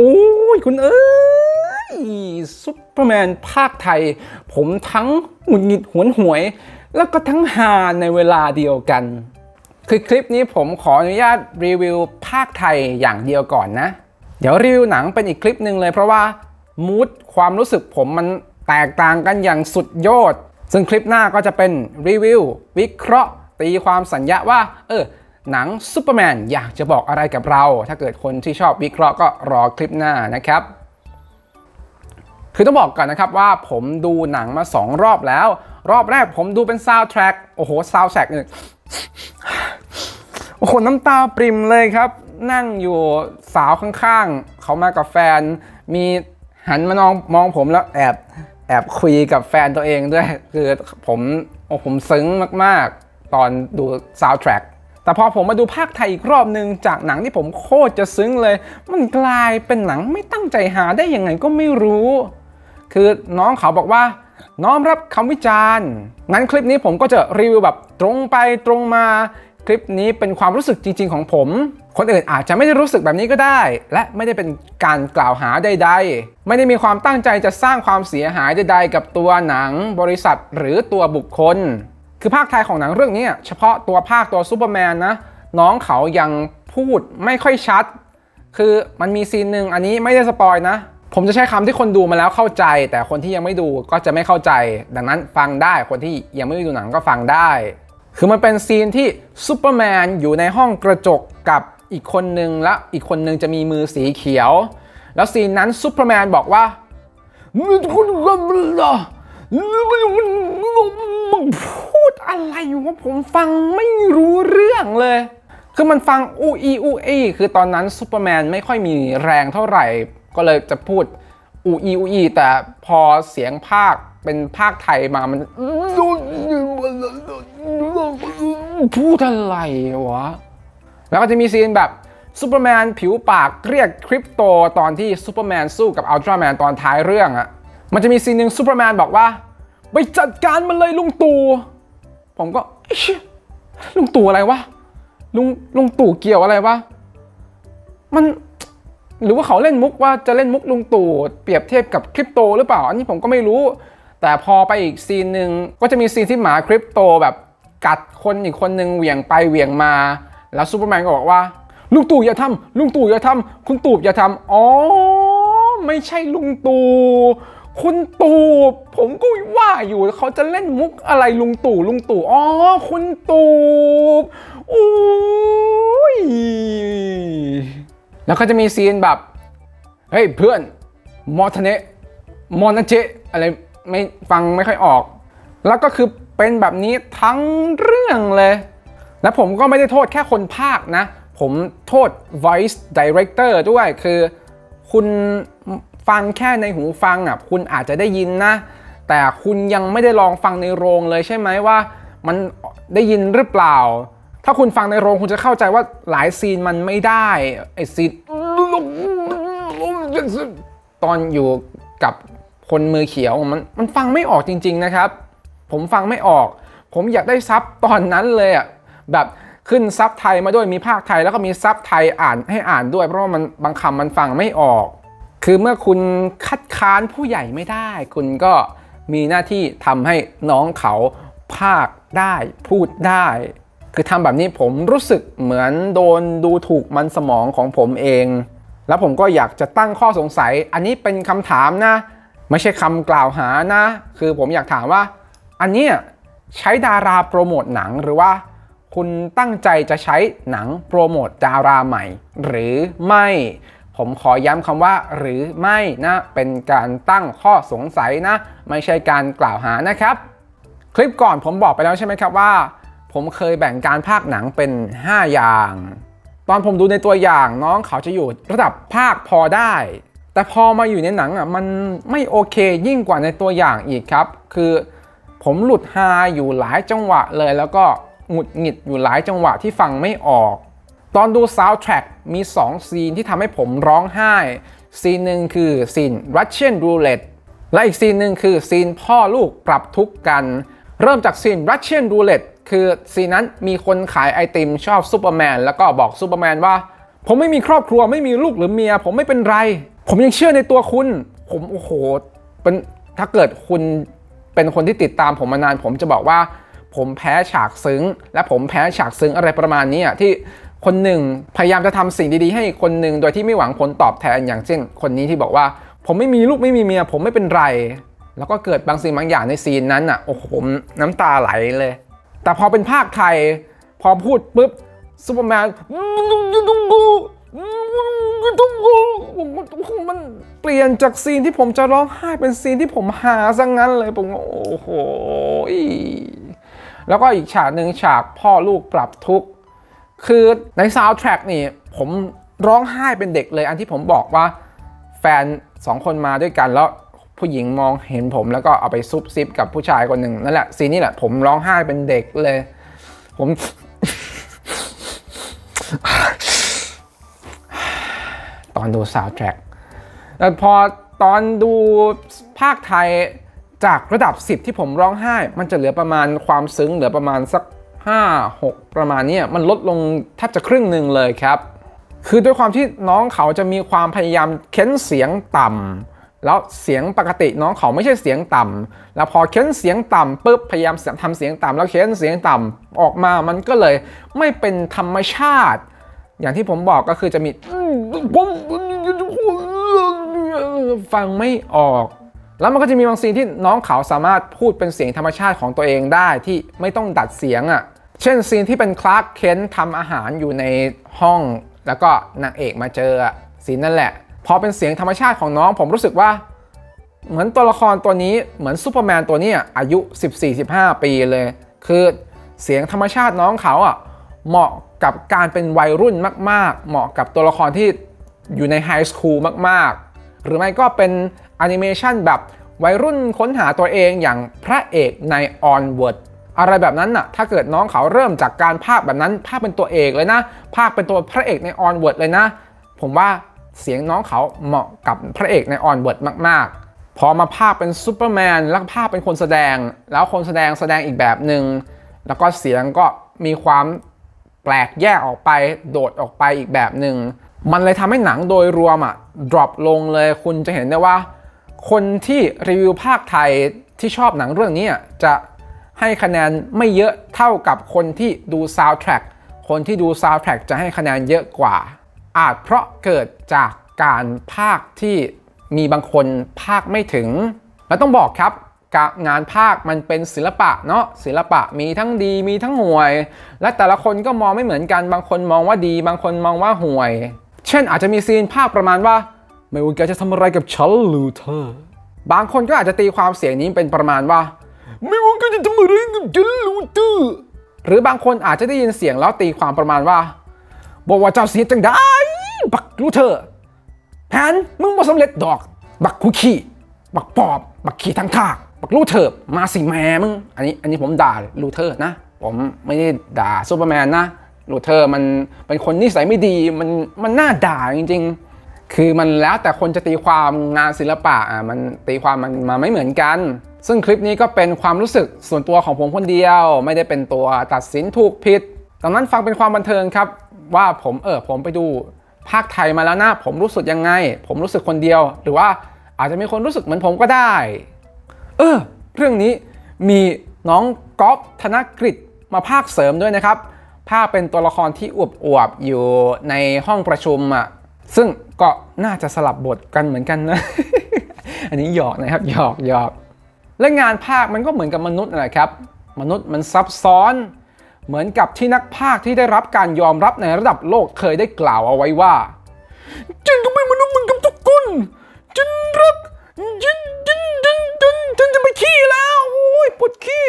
โอ้ยคุณเอ้ยซุปเปอร์แมนภาคไทย ผมทั้งหงุดหงิดหวนหวย แล้วก็ทั้งฮาในเวลาเดียวกัน คือคลิปนี้ผมขออนุญาตรีวิวภาคไทยอย่างเดียวก่อนนะ เดี๋ยวรีวิวหนังเป็นอีกคลิปหนึ่งเลยเพราะว่ามูดความรู้สึกผมมันแตกต่างกันอย่างสุดยอดซึ่งคลิปหน้าก็จะเป็นรีวิววิเคราะห์ตีความสัญญาว่า เออ หนังซูเปอร์แมนอยากจะบอกอะไรกับเรา ถ้าเกิดคนที่ชอบวิเคราะห์ก็รอคลิปหน้านะครับ คือต้องบอกก่อนนะครับว่าผมดูหนังมา 2 รอบแล้ว รอบแรกผมดูเป็นซาวด์แทร็กโอ้โหซาวด์แทร็กเนี่ยโอ้โหน้ำตาปริมเลยครับ นั่งอยู่สาวข้างๆ เขามากับแฟน มีหันมามองมองผมแล้วแอบแอบคุยกับแฟนตัวเองด้วย คือผมโอ้ผมซึ้งมากๆ ตอนดูซาวด์แทร็ก แต่พอผมมาดูภาคไทยอีกรอบหนึ่งจากหนังที่ผมโคตรจะซึ้งเลย มันกลายเป็นหนังไม่ตั้งใจหาได้ยังไงก็ไม่รู้ คือน้องเขาบอกว่า น้อมรับคำวิจารณ์งั้นคลิปนี้ผมก็จะรีวิวแบบตรงไปตรงมาคลิปนี้เป็นความรู้สึกจริง ๆ ของผม คนอื่นอาจจะไม่ได้รู้สึกแบบนี้ก็ได้ และไม่ได้เป็นการกล่าวหาใด ๆ ไม่ได้มีความตั้งใจจะสร้างความเสียหายใด ๆ กับตัวหนัง บริษัทหรือตัวบุคคล คือภาคไทยของหนังเรื่องนี้เฉพาะตัวภาคตัวซูเปอร์แมนนะน้องเขายังพูดไม่ค่อยชัด คือมันมีซีนหนึ่งอันนี้ไม่ได้สปอยนะ ผมจะใช้คำที่คนดูมาแล้วเข้าใจ แต่คนที่ยังไม่ดูก็จะไม่เข้าใจ ดังนั้นฟังได้คนที่ยังไม่ได้ดูหนังก็ฟังได้ คือมันเป็นซีนที่ซูเปอร์แมนอยู่ในห้องกระจกกับอีกคนนึงและอีกคนนึงจะมีมือสีเขียว แล้วซีนนั้นซูเปอร์แมนบอกว่ามึงพู ดอะไรวะผมฟังไม่รู้เรื่องเลย คือมันฟังอูอีอูอีคือตอนนั้นซูเปอร์แมนไม่ค่อยมีแรงเท่าไหร่ ก็เลยจะพูดอูอีอูอีแต่พอเสียงภาคเป็นภาคไทยมามันพูดอะไรวะ แล้วก็จะมีซีนแบบซูเปอร์แมนผิวปากเรียกคริปโตตอนที่ซูเปอร์แมนสู้กับอัลตร้าแมนตอนท้ายเรื่องอะมันจะมีซีนหนึ่งซูเปอร์แมนบอกว่า ไปจัดการมันเลยลุงตู่ ผมก็ลุงตู่อะไรวะลุงลุงตู่เกี่ยวอะไรวะมันหรือว่าเขาเล่นมุกว่าจะเล่นมุกลุงตู่เปรียบเทียบกับคริปโตหรือเปล่า อันนี้ผมก็ไม่รู้ แต่พอไปอีกซีนหนึ่งก็จะมีซีนที่หมาคริปโตแบบกัดคนอีกคนหนึ่งเหวี่ยงไปเหวี่ยงมา แล้วซูเปอร์แมนก็บอกว่า ลุงตู่อย่าทำลุงตู่อย่าทำคุณตู่อย่าทำอ๋อ ไม่ใช่ลุงตู่ คุณตู่ผมก็ว่าอยู่เขาจะเล่นมุกอะไรลุงตู่ลุงตู่อ๋อคุณตู่โอ้ยแล้วก็จะมีซีนแบบเฮ้ยเพื่อนมอทเนะมอนเจอะไรไม่ฟังไม่ค่อยออก แล้วก็คือเป็นแบบนี้ทั้งเรื่องเลย และผมก็ไม่ได้โทษแค่คนภาคนะ ผมโทษ voice director ด้วยคือคุณ ฟังแค่ในหูฟังอะคุณอาจจะได้ยินนะ แต่คุณยังไม่ได้ลองฟังในโรงเลยใช่ไหมว่า มันได้ยินหรือเปล่า ถ้าคุณฟังในโรงคุณจะเข้าใจว่าหลายซีนมันไม่ได้ไอซีนตอนอยู่กับคนมือเขียวมันมันฟังไม่ออกจริง ๆนะครับ ผมฟังไม่ออก ผมอยากได้ซับตอนนั้นเลยอะแบบขึ้นซับไทยมาด้วยมีภาคไทยแล้วก็มีซับไทยอ่านให้อ่านด้วย เพราะว่ามันบางคำมันฟังไม่ออก คือเมื่อคุณคัดค้านผู้ใหญ่ไม่ได้ คุณก็มีหน้าที่ทำให้น้องเขาภาคได้พูดได้ คือทำแบบนี้ผมรู้สึกเหมือนโดนดูถูกมันสมองของผมเอง แล้วผมก็อยากจะตั้งข้อสงสัย อันนี้เป็นคำถามนะ ไม่ใช่คำกล่าวหานะ คือผมอยากถามว่า อันเนี้ยใช้ดาราโปรโมทหนังหรือว่า คุณตั้งใจจะใช้หนังโปรโมทดาราใหม่ หรือไม่ ผมขอย้ำคำว่า หรือไม่นะเป็นการตั้งข้อสงสัยนะ ไม่ใช่การกล่าวหานะครับ คลิปก่อนผมบอกไปแล้วใช่ไหมครับว่า ผมเคยแบ่งการภาคหนังเป็น 5 อย่าง ตอนผมดูในตัวอย่างน้องเขาจะอยู่ระดับภาคพอได้ แต่พอมาอยู่ในหนังอะมันไม่โอเคยิ่งกว่าในตัวอย่างอีกครับ คือผมหลุดฮาอยู่หลายจังหวะเลย แล้วก็หงุดหงิดอยู่หลายจังหวะที่ฟังไม่ออก ตอนดูซาวด์แทร็กมี 2 ซีนที่ทำให้ผมร้องไห้ ซีนหนึ่งคือซีน Russian Roulette และอีกซีนหนึ่งคือซีนพ่อลูกปรับทุกข์กัน เริ่มจากซีน Russian Roulette คือซีนนั้นมีคนขายไอติมชอบซูเปอร์แมนแล้วก็บอกซูเปอร์แมนว่า ผมไม่มีครอบครัวไม่มีลูกหรือเมีย ผมไม่เป็นไร ผมยังเชื่อในตัวคุณ ผมโอ้โหเป็นถ้าเกิดคุณเป็นคนที่ติดตามผมมานาน ผมจะบอกว่า ผมแพ้ฉากซึ้ง และผมแพ้ฉากซึ้งอะไรประมาณนี้อะที่ คนหนึ่งพยายามจะทำสิ่งดีๆ ให้คนหนึ่งโดยที่ไม่หวังผลตอบแทนอย่างเช่น คนนี้ที่บอกว่า ผมไม่มีลูกไม่มีเมีย ผมไม่เป็นไร แล้วก็เกิดบางสิ่งบางอย่างในซีนนั้นอะโอ้โหน้ำตาไหลเลย แต่พอเป็นภาคไทย พอพูดปุ๊บซูเปอร์แมนมันเปลี่ยนจากซีนที่ผมจะร้องไห้เป็นซีนที่ผมหาซะงงั้นเลยผมโอ้โหแล้วก็อีกฉากหนึ่งฉากพ่อลูกปรับทุกข์ คือในซาวด์แทร็กนี่ผมร้องไห้เป็นเด็กเลยอันที่ผมบอกว่าแฟนสองคนมาด้วยกันแล้วผู้หญิงมองเห็นผมแล้วก็เอาไปซุบซิบกับผู้ชายคนหนึ่งนั่นแหละซีนนี้แหละผมร้องไห้เป็นเด็กเลย ผมตอนดูซาวด์แทร็กแต่พอตอนดูภาคไทยจากระดับ 10 ที่ผมร้องไห้ มันจะเหลือประมาณความซึ้งเหลือประมาณสัก 5 6 ประมาณนี้มันลดลงแทบจะครึ่งหนึ่งเลยครับ คือด้วยความที่น้องเขาจะมีความพยายามเค้นเสียงต่ำแล้วเสียงปกติน้องเขาไม่ใช่เสียงต่ำแล้วพอเค้นเสียงต่ำปุ๊บพยายามทำเสียงต่ำแล้วเค้นเสียงต่ำออกมามันก็เลยไม่เป็นธรรมชาติ อย่างที่ผมบอกก็คือจะมีฟังไม่ออกแล้วมันก็จะมีบางซีนที่น้องเขาสามารถพูดเป็นเสียงธรรมชาติของตัวเองได้ที่ไม่ต้องดัดเสียงอะ่ะ เช่นซีนที่เป็นคลาร์กเคนทำอาหารอยู่ในห้อง แล้วก็นางเอกมาเจอซีนนั่นแหละ พอเป็นเสียงธรรมชาติของน้องผมรู้สึกว่า เหมือนตัวละครตัวนี้เหมือนซูเปอร์แมนตัวนี้อายุ 14-15 ปีเลย คือเสียงธรรมชาติน้องเขาอะเหมาะกับการเป็นวัยรุ่นมาก ๆ เหมาะกับตัวละครที่อยู่ในไฮสคูลมาก ๆ หรือไม่ก็เป็นแอนิเมชันแบบวัยรุ่นค้นหาตัวเองอย่างพระเอกใน Onward อะไรแบบนั้นน่ะ ถ้าเกิดน้องเขาเริ่มจากการภาคแบบนั้น ภาคเป็นตัวเอกเลยนะ ภาคเป็นตัวพระเอกใน Onward เลยนะ ผมว่าเสียงน้องเขาเหมาะกับพระเอกใน Onward มาก ๆ พอมาภาคเป็นซูเปอร์แมนแล้วภาคเป็นคนแสดง แล้วคนแสดงแสดงอีกแบบหนึ่งแล้วก็เสียงก็มีความแปลกแยกออกไปโดดออกไปอีกแบบหนึ่งมันเลยทำให้หนังโดยรวมอะ drop ลงเลยคุณจะเห็นได้ว่า คนที่รีวิวภาคไทยที่ชอบหนังเรื่องนี้จะ ให้คะแนนไม่เยอะเท่ากับคนที่ดูซาวด์แทร็กคนที่ดูซาวด์แทร็กจะให้คะแนนเยอะกว่า อาจเพราะเกิดจากการภาคที่มีบางคนภาคไม่ถึง แล้วต้องบอกครับกะงานภาคมันเป็นศิลปะเนาะศิลปะมีทั้งดีมีทั้งห่วย และแต่ละคนก็มองไม่เหมือนกัน บางคนมองว่าดี บางคนมองว่าห่วย เช่นอาจจะมีซีนภาคประมาณว่า ไม่ว่าแกจะทำอะไรกับฉันลูเธอ บางคนก็อาจจะตีความเสียงนี้เป็นประมาณว่า ไม่ว่าแกจะทำอะไรกับฉันลูเธอร์หรือบางคนอาจจะได้ยินเสียงแล้วตีความประมาณว่า บอกว่าเจ้าเสียจังได้บักลูเธอร์แผนมึงบ่สำเร็จดอก บักคุขี้บักปอบ บักขี้ทางทากบักลูเธอร์มาสิแม่มึง อันนี้อันนี้ผมด่าลูเธอร์นะ ผมไม่ได้ด่าซูเปอร์แมนนะลูเธอร์มันเป็นคนนิสัยไม่ดีมันมันน่าด่าจริง ๆ คือมันแล้วแต่คนจะตีความงานศิลปะอะมันตีความมันมาไม่เหมือนกันซึ่งคลิปนี้ก็เป็นความรู้สึกส่วนตัวของผมคนเดียว ไม่ได้เป็นตัวตัดสินถูกผิดดังนั้นฟังเป็นความบันเทิงครับ ว่าผมเออผมไปดูภาคไทยมาแล้วนะผมรู้สึกยังไง ผมรู้สึกคนเดียว หรือว่าอาจจะมีคนรู้สึกเหมือนผมก็ได้ เออ เรื่องนี้มีน้องก๊อฟธนกฤษมาภาคเสริมด้วยนะครับ ภาคเป็นตัวละครที่อวบอวบๆอยู่ในห้องประชุมอะซึ่งก็น่าจะสลับบทกันเหมือนกันนะ อันนี้หยอกนะครับหยอกหยอก และงานภาคมันก็เหมือนกับมนุษย์นะครับ มนุษย์มันซับซ้อน เหมือนกับที่นักภาคที่ได้รับการยอมรับในระดับโลกเคยได้กล่าวเอาไว้ว่า ฉันก็เป็นมนุษย์เหมือนกับทุกคน ฉันรักฉันฉันฉันฉันจะไปขี้แล้ว โอ้ยปวดขี้